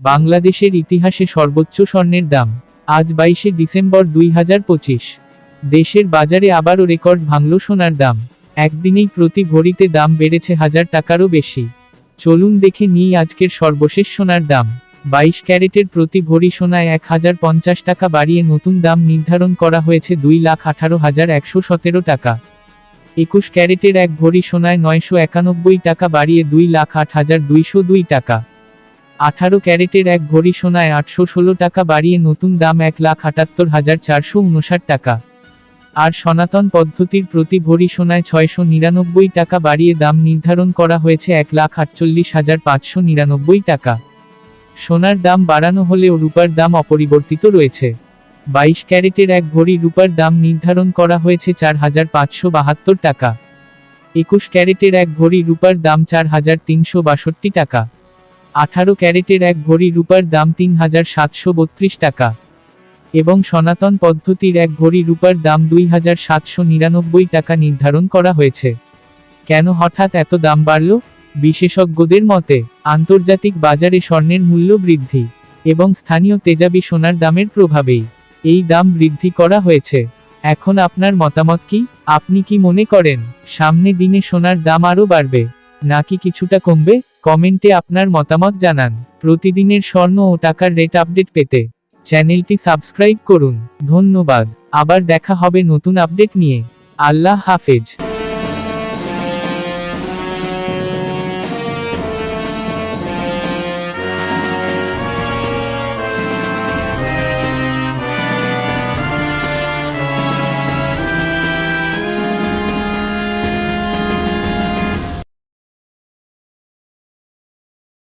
বাংলাদেশের ইতিহাসে সর্বোচ্চ স্বর্ণের দাম আজ বাইশে ডিসেম্বর দুই হাজার পঁচিশ। দেশের বাজারে আবারও রেকর্ড ভাঙল সোনার দাম। একদিনেই প্রতি ভরিতে দাম বেড়েছে হাজার টাকারও বেশি। চলুন দেখে নিই আজকের সর্বশেষ সোনার দাম। বাইশ ক্যারেটের প্রতি ভরি সোনায় এক হাজার পঞ্চাশ টাকা বাড়িয়ে নতুন দাম নির্ধারণ করা হয়েছে দুই লাখ আঠারো হাজার একশো সতেরো টাকা। একুশ ক্যারেটের এক ভরি সোনায় নয়শো একানব্বই টাকা বাড়িয়ে দুই লাখ আট হাজার দুইশো দুই টাকা। আঠারো ক্যারেটের এক ভরি সোনায় আটশো ষোলো টাকা বাড়িয়ে নতুন দাম এক লাখ আটাত্তর হাজার চারশো উনষাট টাকা। আর সনাতন পদ্ধতির প্রতি ভরি সোনায় ছয়শো নিরানব্বই টাকা বাড়িয়ে দাম নির্ধারণ করা হয়েছে এক লাখ আটচল্লিশ হাজার পাঁচশো নিরানব্বই টাকা। সোনার দাম বাড়ানো হলেও রূপার দাম অপরিবর্তিত রয়েছে। বাইশ ক্যারেটের এক ভরি রূপার দাম নির্ধারণ করা হয়েছে চার হাজার পাঁচশো বাহাত্তর টাকা। একুশ ক্যারেটের এক ভরি রূপার দাম চার হাজার তিনশো বাষট্টি টাকা। আঠারো ক্যারেটের এক ভরি রূপার দাম তিন হাজার সাতশো বত্রিশ টাকা। এবং সনাতন পদ্ধতির এক ভরি রূপার দাম দুই হাজার সাতশো নিরানব্বই টাকা নির্ধারণ করা হয়েছে। কেন হঠাৎ এত দাম বাড়ল? বিশেষজ্ঞদের মতে, আন্তর্জাতিক বাজারে স্বর্ণের মূল্য বৃদ্ধি এবং স্থানীয় তেজাবি সোনার দামের প্রভাবেই এই দাম বৃদ্ধি করা হয়েছে। এখন আপনার মতামত কি? আপনি কি মনে করেন, সামনে দিনে সোনার দাম আরও বাড়বে, নাকি কিছুটা কমবে? কমেন্টে আপনার মতামত জানান। প্রতিদিনের স্বর্ণ ও টাকার রেট আপডেট পেতে চ্যানেলটি সাবস্ক্রাইব করুন। ধন্যবাদ। আবার দেখা হবে নতুন আপডেট নিয়ে। আল্লাহ হাফেজ।